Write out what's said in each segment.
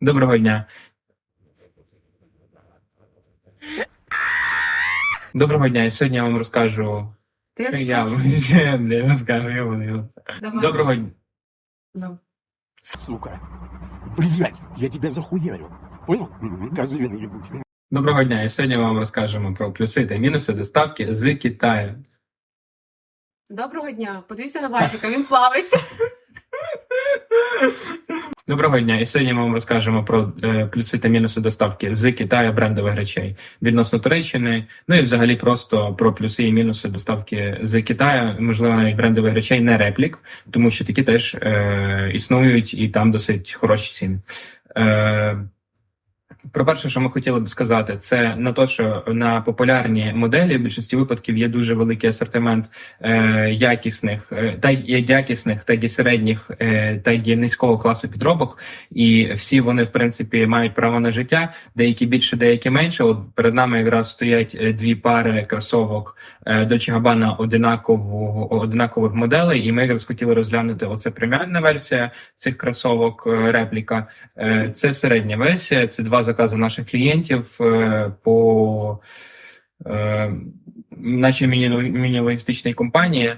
Доброго дня. Доброго дня. І сьогодні я вам розкажу. Ти Що я вам я розкажу. Я вам- Давай. Доброго дня. Ну. Сука. Блять, я тебя захуярю. Понял? Ебучая. Доброго дня. І сьогодні вам розкажемо про плюси та мінуси доставки з Китаю. Доброго дня. Подивіться на Вадіка, він плавиться. Доброго дня. І сьогодні ми вам розкажемо про е, плюси та мінуси доставки з Китаю брендових речей відносно Туреччини. Ну і взагалі просто про плюси і мінуси доставки з Китаю, можливо, навіть брендових речей, не реплік, тому що такі теж е, існують і там досить хороші ціни. Е, про перше, що ми хотіли б сказати, це на те, що на популярні моделі в більшості випадків є дуже великий асортимент е, якісних, е, та якісних, так і середніх, е, так і низького класу підробок, і всі вони, в принципі, мають право на життя. Деякі більше, деякі менше. От перед нами якраз стоять е, дві пари кросовок Dolce Gabbana одинакового одинакових моделей, і ми якраз хотіли розглянути оце преміальна версія цих кросовок, репліка. Це середня версія, це два закази наших клієнтів е, по е, нашій міні- міні-логістичній компанії.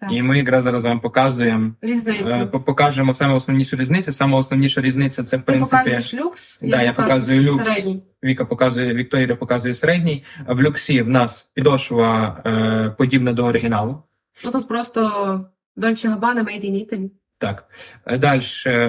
Так. І ми якраз зараз вам показуємо. е, Різницю. Покажемо саме основнішу різницю. Саме основніша різниця це в Ти принципі. показуєш люкс, Да, я показую люкс. середній. Віка показує Вікторія показує середній. В люксі в нас підошва е, подібна до оригіналу. Ну тут просто Dolce Gabbana Made in Italy. Так, далі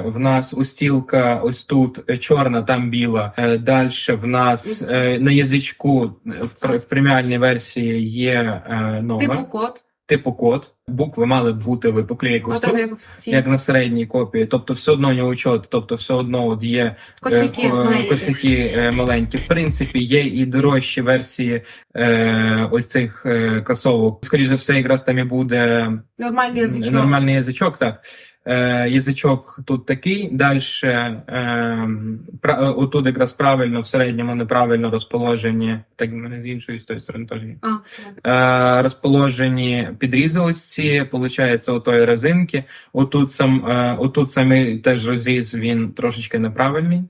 в нас устілка ось тут е, чорна, там біла. Далі в нас е, на язичку в, пр- в преміальній версії є е, номер, Типу код. типу код. Букви мали б бути випуклі, як ось Отак як як на середній копії. Тобто, все одно не учет, тобто все одно от є е, косяки. ко- маленькі. косяки е, маленькі. В принципі, є і дорожчі версії е, ось цих е, кросовок. Скоріше за все, якраз там і буде Нормальний язичок. Нормальний язичок, так. Е, язичок тут такий. Далі е, е, отут якраз правильно, в середньому неправильно розположені. Так, мене з іншої з тої сторони так. Е, розположені підрізи ці, виходить, отої резинки. Отут сам, е, отут самий теж розріз, він трошечки неправильний.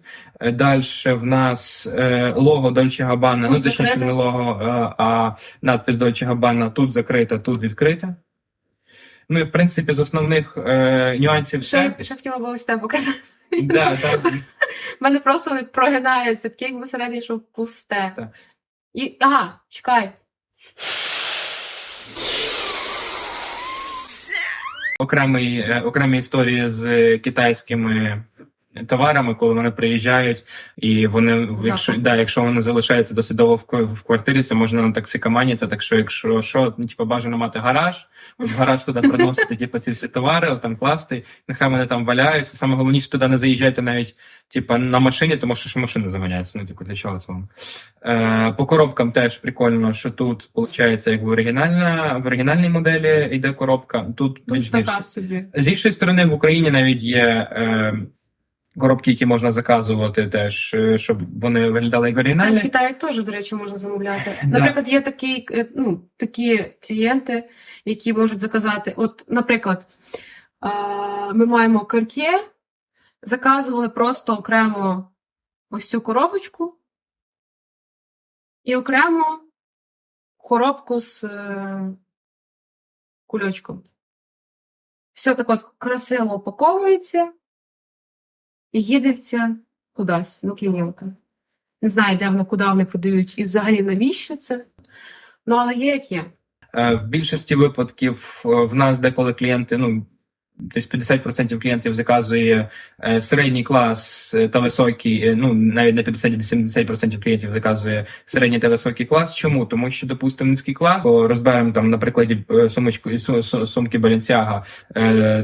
Далі в нас е, лого Gabbana, Тут ну точніше не лого, е, а надпис Dolce Gabbana тут закрита, тут відкрита. Ну і в принципі з основних е, нюансів все. Ще, ще хотіла би ось це показати. Да, так. У мене просто не прогинається, таке якби всередині, що пусте. Так. І, ага, чекай. Окремий, е, окремі історії з китайськими товарами, коли вони приїжджають, і вони, якщо, да, якщо вони залишаються досить довго в, в квартирі, це можна на токсикоманіться, так що якщо що, ну, типу, бажано мати гараж, в гараж туди приносити типу, ці всі товари, там класти, нехай вони там валяються. Саме головніше туди не заїжджайте навіть типу, на машині, тому що ж машина заганяється. Ну, типу, для чого це вам? Е, по коробкам теж прикольно, що тут, виходить, як в оригінальна, в оригінальній моделі йде коробка, тут Тут така собі. З іншої сторони, в Україні навіть є е, коробки, які можна заказувати теж, е, щоб вони виглядали як Це в. Китаї теж, до речі, можна замовляти. Наприклад, є такі, е, ну, такі клієнти, які можуть заказати. От, наприклад, ми маємо Cartier, заказували просто окремо ось цю коробочку і окремо коробку з е, кульочком. Все так от красиво упаковується і їдеться кудись до клієнта. Не знаю, де воно, куди вони подають, і взагалі навіщо це. Ну, але є як є. Е, В більшості випадків е, в нас деколи клієнти, ну десь 50% клієнтів заказує е, середній клас е, та високий, е, ну навіть не 50, а 70% клієнтів заказує середній та високий клас. Чому? Тому що, допустимо, низький клас, бо розберемо там, на прикладі е, сумочку су- су- сумки Balenciaga,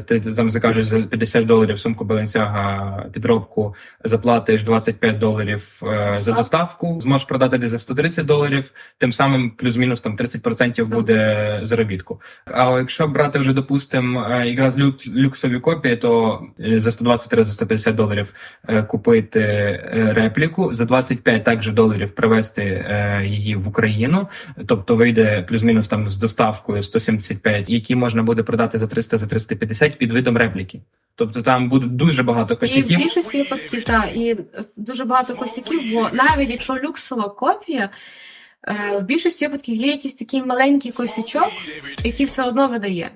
ти там закажеш за 50 доларів сумку Balenciaga підробку, заплатиш 25 доларів за доставку, зможеш продати десь за 130 доларів, тим самим плюс-мінус там 30% буде заробітку. А якщо брати вже, допустимо, е, якраз люкс, люксові копії, то е, за 123 за 150 доларів е, купити е, репліку, за 25 також доларів привезти її в Україну. Тобто вийде плюс-мінус там з доставкою 175, які можна буде продати за 300 за 350 під видом репліки. Тобто там буде дуже багато І в більшості випадків, так, і дуже багато косяків, бо навіть якщо люксова копія, в більшості випадків є якийсь такий маленький косячок, який все одно видає.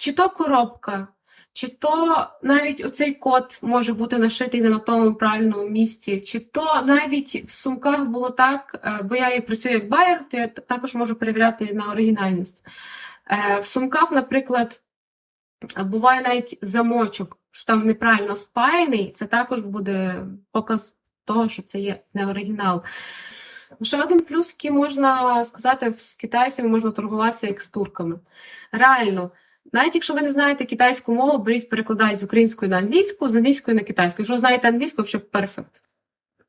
Чи то коробка, чи то навіть оцей код може бути нашитий не на тому правильному місці, чи то навіть в сумках було так, е, бо я і працюю як байер, то я також можу перевіряти на оригінальність. Е, В сумках, наприклад, буває навіть замочок, що там неправильно спаяний, це також буде показ того, що це є не оригінал. Ще один плюс, який можна сказати, з китайцями можна торгуватися як з турками. Реально, навіть якщо ви не знаєте китайську мову, беріть, перекладач з української на англійську, з англійської на китайську. Якщо знаєте англійську, взагалі перфект.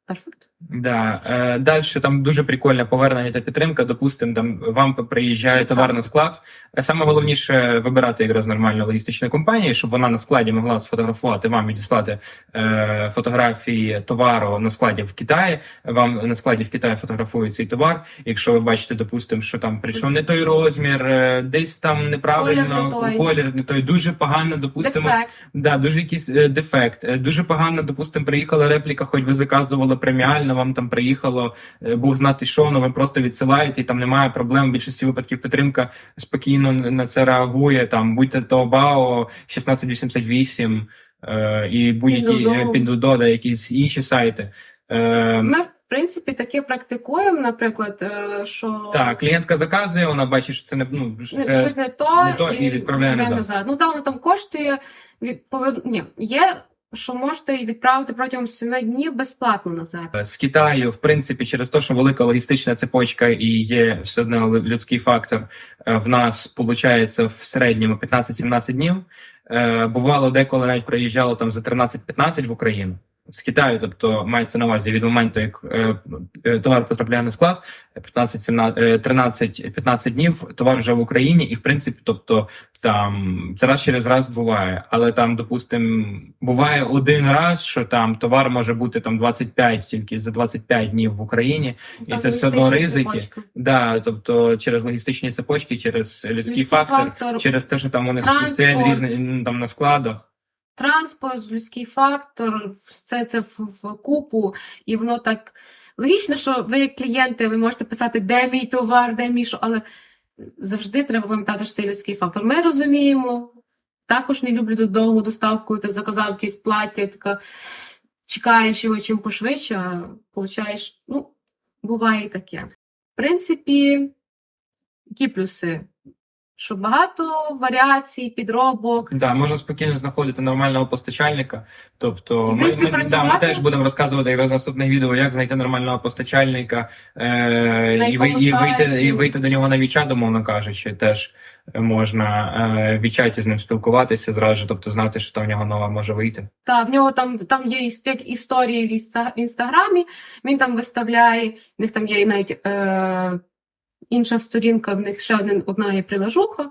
Перфект. Да. Е, Далі там дуже прикольне повернення та підтримка. Допустимо, там вам приїжджає товар на склад. Саме головніше вибирати якраз нормальну логістичну компанію, щоб вона на складі могла сфотографувати вам і діслати е, фотографії товару на складі в Китаї. Вам на складі в Китаї фотографують цей товар. Якщо ви бачите, допустимо, що там прийшов не той розмір, е, десь там неправильно Колір не той. колір не той, дуже погано, допустимо. Дефект. Да, дуже якийсь е, дефект. Е, Дуже погано, допустимо, приїхала репліка, хоч ви заказували преміально, вам там приїхало, е, Бог знати що, але ви просто відсилаєте, і там немає проблем. В більшості випадків підтримка спокійно на це реагує. Там будь-то Taobao 1688 е, і будь-які Pinduoduo. е, якісь інші сайти. Е, Ми, в принципі, таке практикуємо, наприклад, е, що так, клієнтка заказує, вона бачить, що це не ну це щось не то, не то і відправляє назад. Ну, да, воно там коштує. Від, повер... Ні, є, що можете відправити протягом 7 днів безплатно назад. з Китаю, в принципі, через те, що велика логістична цепочка і є все одно людський фактор, е, в нас виходить в середньому 15-17 днів. Е, Бувало, деколи навіть приїжджало там за 13-15 в Україну. З Китаю, тобто мається на увазі від моменту, як е, е, товар потрапляє на склад, 15-17, е, 13-15 днів товар вже в Україні, і в принципі, тобто там це раз через раз буває. Але там, допустим, буває один раз, що там товар може бути там 25 тільки за 25 днів в Україні, і Там це все одно ризики. цепочка. Да, тобто через логістичні цепочки, через людський, фактор, фактор. через те, що там вони стоять різні там на складах. Транспорт, людський фактор, все це в, купу, і воно так логічно, що ви як клієнти, ви можете писати, де мій товар, де мій що, але завжди треба пам'ятати, що це людський фактор. Ми розуміємо, також не люблю довгу доставку, ти заказав якесь плаття, така чекаєш його чим пошвидше, а получаєш, ну, буває і таке. В принципі, які плюси? Що багато варіацій, підробок, Да, можна спокійно знаходити нормального постачальника. Тобто, ми, ми, да, ми теж будемо розказувати якраз в наступних відео, як знайти нормального постачальника е, і, і, вийти, і вийти до нього на вічат, умовно кажучи, теж можна е, в вічаті з ним спілкуватися зразу, тобто знати, що там в нього нова може вийти. Та в нього там, там є іс- як історії в інста- в інстаграмі. Він там виставляє, в них там є навіть е, інша сторінка, в них ще один, одна є прилажуха,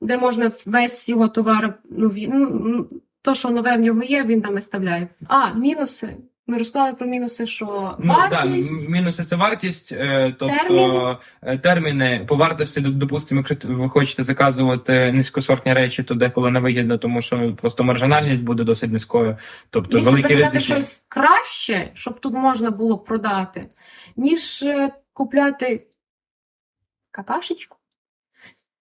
де можна весь його товар, ну, він- ну, ну, то, що нове в нього є, він там виставляє. А, мінуси. Ми розказали про мінуси, що Ну, вартість. м- мінуси це вартість, е, тобто Термін. е, терміни по вартості, допустимо, якщо ви хочете заказувати низькосортні речі, то деколи невигідно, тому що просто маржинальність буде досить низькою. Тобто Більше великі заказати щось краще, щоб тут можна було продати, ніж е, купляти какашечку,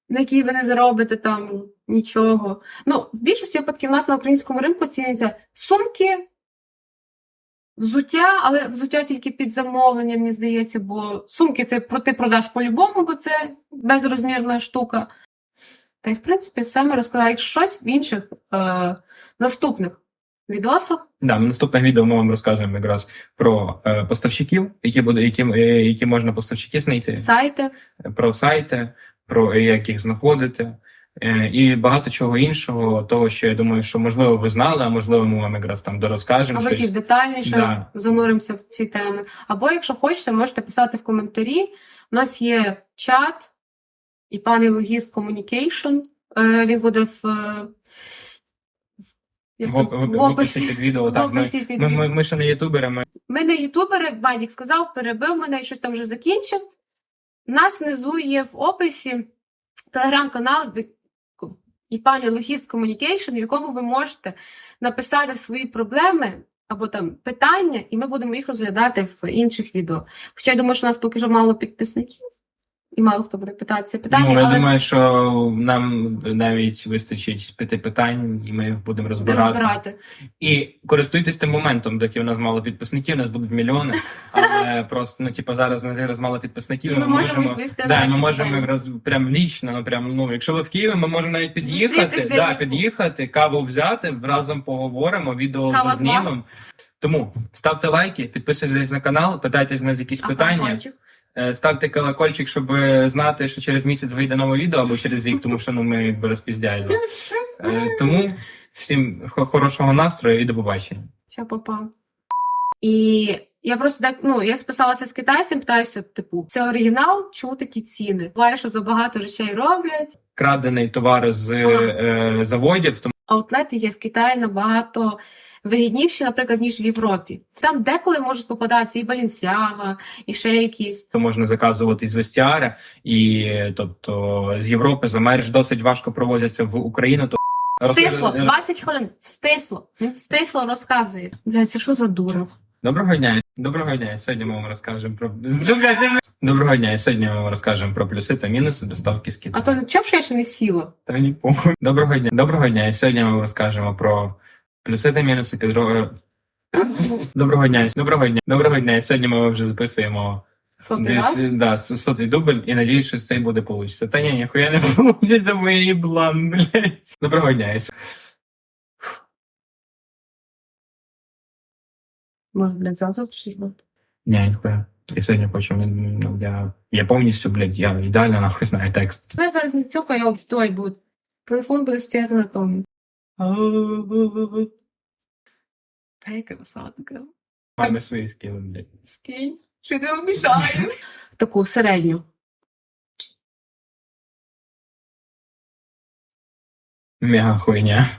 на якій ви не заробите там нічого. Ну, в більшості випадків у нас на українському ринку ціняться сумки, взуття, але взуття тільки під замовлення, мені здається, бо сумки це ти продаш по-любому, бо це безрозмірна штука. Та й, в принципі, все ми. Якщо щось в інших е, наступних відосах. Да, в наступних відео ми вам розказуємо якраз про е, поставщиків, які буде, які, е, які можна поставщики знайти, сайти. про сайти, про е, як їх знаходити. е, І багато чого іншого, того, що я думаю, що можливо ви знали, а можливо, ми вам якраз там дорозкажемо Або щось. якісь детальніше Да. зануримося в ці теми. Або, якщо хочете, можете писати в коментарі. У нас є чат і паний логіст Communication. Е, Він буде в, е, Як В, в, в описі під відео. в Так, ми, описі під ми, ми, ми ще не ютубери, ми Ми не ютубери, Бадік сказав, перебив мене і щось там вже закінчив. У нас внизу є в описі телеграм-канал і пані Логіст Communication, в якому ви можете написати свої проблеми або там питання, і ми будемо їх розглядати в інших відео. Хоча я думаю, що у нас поки що мало підписників, і мало хто буде питатися питання. ну, я але думаю, що нам навіть вистачить п'яти питань, і ми будемо розбирати. розбирати. І користуйтесь тим моментом, доки у нас мало підписників, у нас будуть мільйони. Але просто ну, типу, зараз нас зараз мало підписників. І і ми можемо відповісти Да, ми можемо роз прям лічно, ну прям ну, якщо ви в Києві, ми можемо навіть під'їхати, да, під'їхати, каву взяти, разом поговоримо, відео знімемо. Тому ставте лайки, підписуйтесь на канал, питайте з нас якісь А питання. колокольчик? Е, Ставте колокольчик, щоб е, знати, що через місяць вийде нове відео або через рік, тому що ну ми якби розпіздяємо. Е, Тому всім хорошого настрою і до побачення. Все, папа. І я просто так, ну, я списалася з китайцем, питаюся, типу, це оригінал, чому такі ціни? Буває, що забагато речей роблять. Крадений товар з е, заводів, тому Аутлети є в Китаї набагато вигідніші, наприклад, ніж в Європі. Там деколи можуть попадатися і Balenciaga, і ще якісь. можна заказувати із вестіара, і тобто з Європи, з Америки досить важко проводяться в Україну. То Стисло, Роз- 20 хвилин, стисло. Він стисло розказує. Блядь, це що за дура? Доброго дня. Доброго дня. Сьогодні ми вам розкажемо про доброго дня. Сьогодні ми вам розкажемо про плюси та мінуси доставки з А Китаю. то чого ж я ще не сіла? Та ні, похуй. Доброго дня. Доброго дня. І сьогодні ми вам розкажемо про плюси та мінуси підро... Доброго дня. Доброго дня. Доброго дня. І сьогодні ми вже записуємо Сотий десь раз. да, с- сотий дубль і надіюсь, що цей буде получиться. Та ні, ніхуя не получиться, бо я їблан, блядь. Доброго дня. Може, блядь, завтра щось буде. Ні, ніхуя. Я сьогодні хочу, ну, я, я повністю, блядь, я ідеально нахуй знаю текст. Ну, я зараз не а той буде. Телефон буде стояти на тому. Та яка красотка. Мами свої скинули, блядь. Скинь, що тебе обіжаю. Таку середню. Мега хуйня.